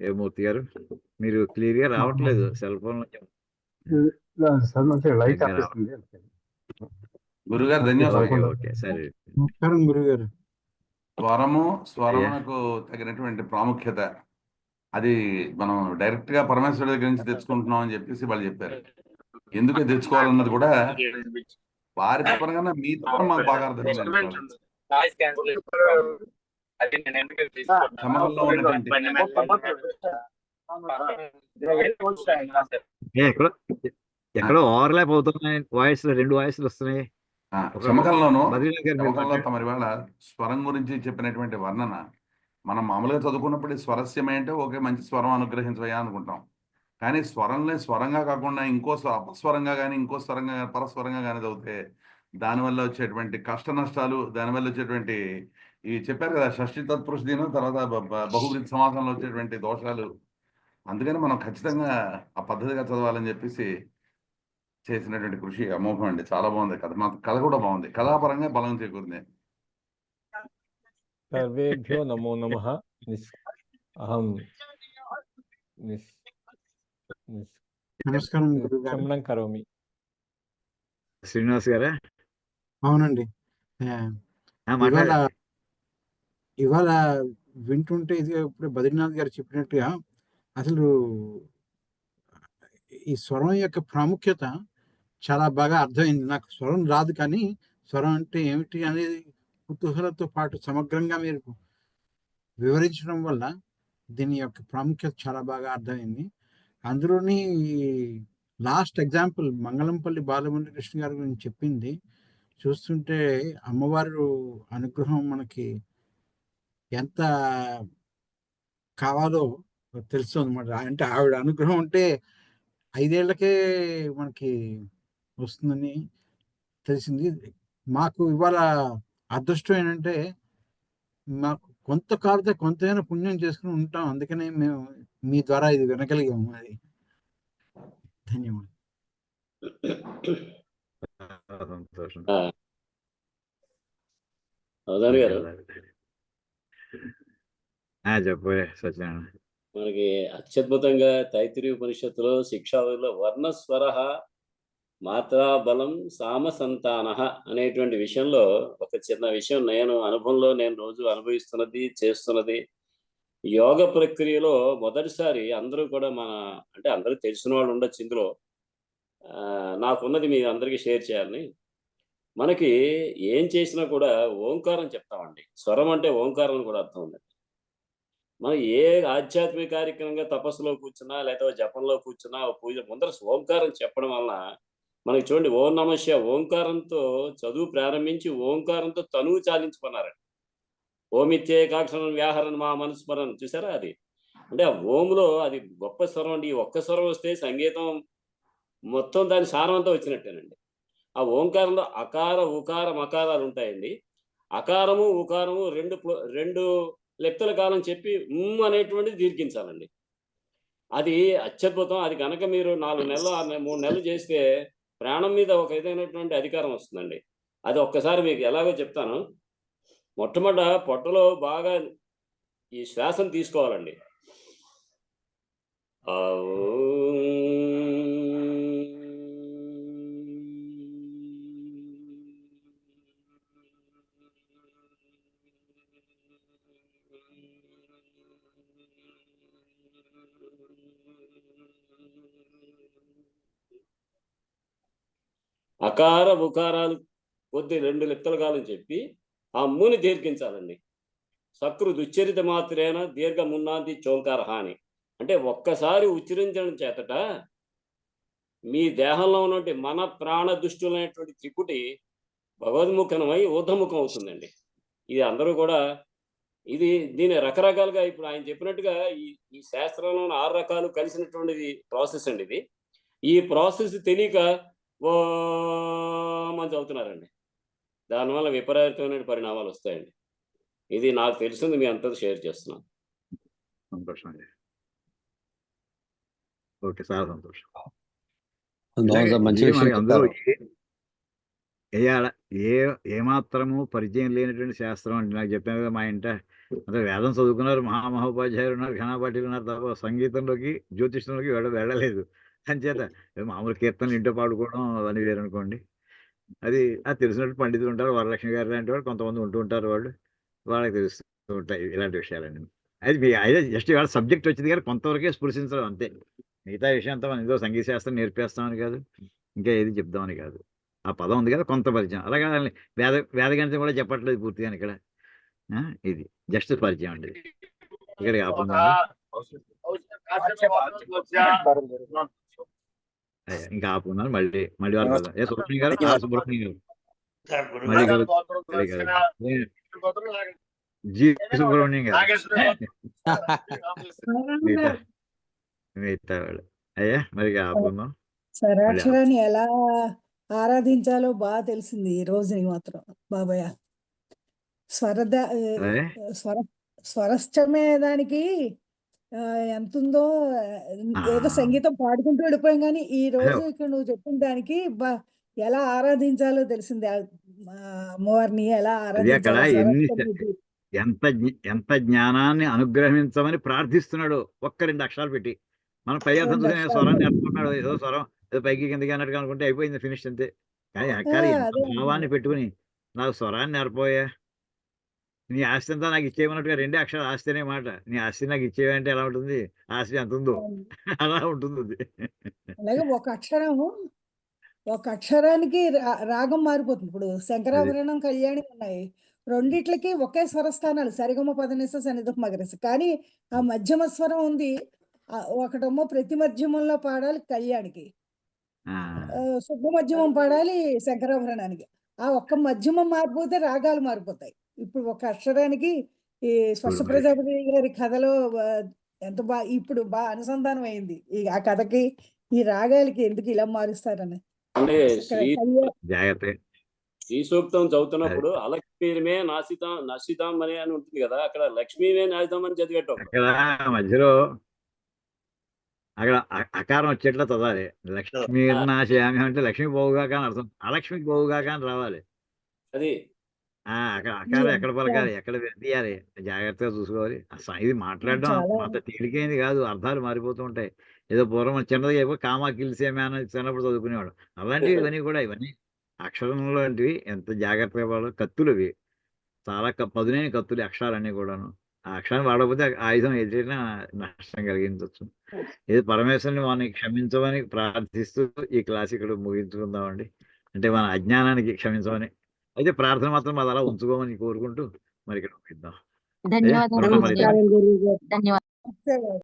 ఏ మూర్తి గారు? మీరు క్లియర్గా రావట్లేదు సెల్ ఫోన్ గురుగారు ధన్యవాదాలు. ఓకే సరే. నమస్కారం గురుగారు. స్వరము స్వరమునకు తగినటువంటి ప్రాముఖ్యత. అది మనం డైరెక్ట్గా పరమేశ్వరుడి దగ్గర నుంచి తెచ్చుకుంటున్నాం అని చెప్పేసి వాళ్ళు చెప్పారు. ఎందుకు తెచ్చుకోవాలన్నది కూడా వారి తపన కన్నా మీ తపన మాకు బాగా అర్థమైంది సమరంలో ఉన్నటువంటి ఏ, ఎక్కడో ఎక్కడో ఓవర్లాప్ అవుతున్నాయి వాయిస్ రెండు వాయిస్లు వస్తున్నాయి. ఆ, శమకంలోను బద్రీనాథ్ గారు మీరు శమకంలో మాట్లాడండి. తమరి వేళ స్వరం గురించి చెప్పినటువంటి వర్ణన మనం మామూలుగా చదువుకున్నప్పుడు ఈ స్వరస్యమే అంటే ఒకే మంచి స్వరం అనుగ్రహించవయ్యా అనుకుంటాం. కానీ స్వరంలో స్వరంగా కాకుండా ఇంకో స్వ అపస్వరంగా కానీ ఇంకో స్వరంగా కానీ పరస్వరంగా కానీ చదివితే దానివల్ల వచ్చేటువంటి కష్ట నష్టాలు దానివల్ల వచ్చేటువంటి ఈ చెప్పారు కదా షష్ఠి తత్పురుష దినం తర్వాత బహువృద్ధి సమాజంలో వచ్చేటువంటి దోషాలు. అందుకని మనం ఖచ్చితంగా ఆ పద్ధతిగా చదవాలని చెప్పేసి చేసినటువంటి కృషి అమోఘం అండి. చాలా బాగుంది కథ. మా కథ కూడా బాగుంది. కథాపరంగా బలం చేకూరింది. సర్వేభ్యో నమో నమ. అహం నమస్కారం కరోమి. శ్రీనివాస్ గారా? అవునండి. ఇవాళ వింటుంటే ఇది ఇప్పుడు బద్రీనాథ్ గారు చెప్పినట్టుగా అసలు ఈ స్వరం యొక్క ప్రాముఖ్యత చాలా బాగా అర్థమైంది. నాకు స్వరం రాదు కానీ స్వరం అంటే ఏమిటి అనేది కుతూహలతో పాటు సమగ్రంగా మీరు వివరించడం వల్ల దీని యొక్క ప్రాముఖ్యత చాలా బాగా అర్థమైంది. అందులోని లాస్ట్ ఎగ్జాంపుల్ మంగళంపల్లి బాలమురళీకృష్ణ గారి గురించి చెప్పింది. చూస్తుంటే అమ్మవారు అనుగ్రహం మనకి ఎంత కావాలో తెలుస్తుంది అనమాట అంటే ఆవిడ అనుగ్రహం ఉంటే ఐదేళ్ళకే మనకి వస్తుందని తెలిసింది. మాకు ఇవాళ అదృష్టం ఏంటంటే మాకు కొంత కాలితే కొంతైనా పుణ్యం చేసుకుని ఉంటాం. అందుకనే మేము మీ ద్వారా ఇది వినగలిగాము అది ధన్యవాదాలు. సంతోషం. గారు. ఆ, చెప్పు సత్యనారాయణ. మనకి అత్యద్భుతంగా తైత్రి ఉపనిషత్తులో శిక్షావిధిలో వర్ణస్వర మాత్రా బలం సామ సంతాన అనేటువంటి విషయంలో ఒక చిన్న విషయం నేను అనుభవంలో నేను రోజు అనుభవిస్తున్నది చేస్తున్నది. యోగ ప్రక్రియలో మొదటిసారి అందరూ కూడా మన అంటే అందరూ తెలిసిన వాళ్ళు ఉండొచ్చు ఇందులో. నాకున్నది మీ అందరికీ షేర్ చేయాలని మనకి ఏం చేసినా కూడా ఓంకారం చెప్తామండి. స్వరం అంటే ఓంకారం అని కూడా అర్థం ఉందండి మనం ఏ ఆధ్యాత్మిక కార్యక్రమంగా తపస్సులో కూర్చున్నా లేకపోతే జపంలో కూర్చున్నా పూజ ముందర ఓంకారం చెప్పడం వలన మనకి చూడండి ఓం నమస్య ఓంకారంతో చదువు ప్రారంభించి ఓంకారంతో తనువు చాలించుకున్నారండి. ఓమిత్యేకాక్షరం వ్యాహరణ మా మనుస్మరణ చూసారా అది? అంటే ఆ ఓంలో అది గొప్ప స్వరం అండి. ఈ ఒక్క స్వరం వస్తే సంగీతం మొత్తం దాని సారం అంతా వచ్చినట్టేనండి. ఆ ఓంకారంలో అకార ఉకార మకారాలు ఉంటాయండి. అకారము ఉకారము రెండు రెండు లెక్కల కాలం చెప్పి అనేటువంటిది దీర్ఘించాలండి. అది అత్యద్భుతం. అది కనుక మీరు నాలుగు నెలలు ఆరు మూడు నెలలు చేస్తే ప్రాణం మీద ఒక విధమైనటువంటి అధికారం వస్తుందండి. అది ఒక్కసారి మీకు ఎలాగో చెప్తాను. మొట్టమొదట పొట్టలో బాగా ఈ శ్వాసను తీసుకోవాలండి. ఆ అకార ఉకారాలు కొద్ది రెండు లెక్కల కాలం చెప్పి ఆ ముని దీర్ఘించాలండి. సకృ దుచ్చరిత మాత్రేన దీర్ఘ మున్నాది చోంకార హాని అంటే ఒక్కసారి ఉచ్చరించడం చేతట మీ దేహంలో ఉన్నటువంటి మన ప్రాణ దుష్టులైనటువంటి త్రిపుటి భగవద్ముఖనమై ఊర్ధముఖం అవుతుందండి. ఇది అందరూ కూడా ఇది దీని రకరకాలుగా ఇప్పుడు ఆయన చెప్పినట్టుగా ఈ ఈ శాస్త్రంలో ఆరు రకాలు కలిసినటువంటిది ప్రాసెస్ అండి ఇది. ఈ ప్రాసెస్ తెలియక ఓ మంది అవుతున్నారండి దానివల్ల విపరీతమైన పరిణామాలు వస్తాయండి. ఇది నాకు తెలిసింది మీ అంతా షేర్ చేస్తున్నాను. సంతోషం అండి. ఓకే చాలా సంతోషం. సార్ మంచి విషయం అందరూ వేయాల ఏ- ఏమాత్రము పరిచయం లేనటువంటి శాస్త్రం అంటే నాకు చెప్పాను కదా మా ఇంట. అంటే వేదం చదువుకున్నారు మహామహోపాధ్యాయులు ఉన్నారు ఘనాపాఠీలు ఉన్నారు తప్ప సంగీతంలోకి జ్యోతిష్యంలోకి వెళ్ళ వెళ్ళలేదు. అంచేత మామూలు కీర్తనలు ఇంట్లో పాడుకోవడం అని వేరు అనుకోండి అది అది తెలిసినట్టు పండితులు ఉంటారు వరలక్ష్మి గారు లాంటి వాళ్ళు కొంతమంది ఉంటూ ఉంటారు వాళ్ళు. వాళ్ళకి తెలుస్తూ ఉంటాయి ఇలాంటి విషయాలన్నీ. అది మీ అదే జస్ట్ వాళ్ళ సబ్జెక్ట్ వచ్చింది కానీ కొంతవరకే స్పృశించడం అంతే. మిగతా విషయం అంతా మనం ఏదో సంగీత శాస్త్రం నేర్పేస్తామని కాదు ఇంకా ఏది చెప్దామని కాదు. ఆ పదం ఉంది కదా కొంత పరిచయం. అలాగే వేద వేదగణితం కూడా చెప్పట్లేదు పూర్తిగా ఇక్కడ. ఇది జస్ట్ పరిచయం అండి. ఇక్కడ కాకుండా ఇంకా ఆపుకున్నాను మళ్ళీ మళ్ళీ సుబ్రహ్మణ్యం గారు? సుబ్రహ్మణ్యం గారు. మళ్ళీ. ఏ, జి సుబ్రహ్మణ్యం గారు. మిగతా మిగతా వాళ్ళు. అయ్యా మరి స్వరాక్షరాన్ని ఎలా ఆరాధించాలో బాగా తెలిసింది ఈ రోజుని మాత్రం బాబాయ్ స్వరద స్వర స్వరష్టమే దానికి ఎంత ఉందో ఏదో. సంగీతం పాడుకుంటూ వెళ్ళిపోయాం కానీ ఈ రోజు. ఇక్కడ నువ్వు చెప్పిన దానికి బా ఎలా ఆరాధించాలో తెలిసింది అమ్మవారిని ఎలా ఆరాధించాలో. ఎంత ఎంత జ్ఞానాన్ని అనుగ్రహించమని ప్రార్థిస్తున్నాడు ఒక్క రెండు అక్షరాలు పెట్టి మనం పై అర్థం రెండు చూసి అక్షరాలు. స్వరం నేర్చుకున్నాడు ఏదో స్వరం పైకి కిందకి అన్నట్టుగా అనుకుంటే అయిపోయింది ఫినిష్ అంతే. కానీ అదే. భావాన్ని పెట్టుకుని నాకు స్వరాన్ని నేర్పోయా నీ ఆస్తి అంతా నాకు ఇచ్చేయమన్నట్టుగా రెండే అక్షరాలు ఆస్తి అనే మాట. నీ ఆస్తి నాకు ఇచ్చేవంటే ఎలా ఉంటుంది? ఆస్తి ఎంత ఉందో. అలా ఉంటుంది అలాగే ఒక అక్షరం ఒక అక్షరానికి రా- రాగం మారిపోతుంది. ఇప్పుడు శంకరాభరణం కళ్యాణి ఉన్నాయి. రెండిట్లకి ఒకే స్వరస్థానాలు సరిగమ పదనిస సన్నిధం మగరిస కానీ ఆ మధ్యమ స్వరం ఉంది. ఆ ఒకటేమో ప్రతి మధ్యమంలో పాడాలి కళ్యాణికి. శుద్ధ మధ్యమం పాడాలి శంకరాభరణానికి. ఆ ఒక్క మధ్యమం మారిపోతే రాగాలు మారిపోతాయి. ఇప్పుడు ఒక అక్షరానికి ఈ మరి. ప్రజాపతి గారి కథలో ఎంత బాగా ఇప్పుడు బాగా అనుసంధానం అయింది. ఈ ఆ కథకి ఈ రాగాలకి ఎందుకు ఇలా మారుస్తారని. అంటే శ్రీ సూక్తం చదువుతున్నప్పుడు అలక్ష్మీమే నాసితాం నశితాం అని అని ఉంటుంది కదా. అక్కడ లక్ష్మీమే నాశితాం అని చదివేటం అక్కడ మధ్యలో అక్కడ అకారం వచ్చేట్లా చదవాలి లక్ష్మీ నాశయామి అంటే లక్ష్మి పోవుగాక అని అర్థం అలక్ష్మికి పోవుగాక అని రావాలి. అది? ఆ అక్కడ అకారం ఎక్కడ పలకాలి? ఎక్కడ తీయాలి? జాగ్రత్తగా చూసుకోవాలి. అస- ఇది మాట్లాడడం అంత తేలికైంది కాదు. అర్థాలు మారిపోతూ ఉంటాయి. ఏదో పూర్వం చిన్నది అయిపో కామా కిల్సేమే అని చిన్నప్పుడు చదువుకునేవాడు అలాంటివి ఇవన్నీ కూడా ఇవన్నీ అక్షరం లాంటివి ఎంత జాగ్రత్తగా వాడు కత్తులు ఇవి చాలా పదునైన కత్తులు అక్షరాలన్నీ కూడాను. అక్షరాన్ని వాడకపోతే ఆ ఆయుధం ఎదురైనా నష్టం కలిగించవచ్చు ఇది పరమేశ్వరుని మనకి క్షమించమని ప్రార్థిస్తూ ఈ క్లాస్ ఇక్కడ ముగించుకుందామండి. అంటే మన అజ్ఞానానికి క్షమించమని. అయితే ప్రార్థన మాత్రం అది అలా ఉంచుకోమని కోరుకుంటూ మరి ఇక్కడ ముగిద్దాం ధన్యవాదాలు.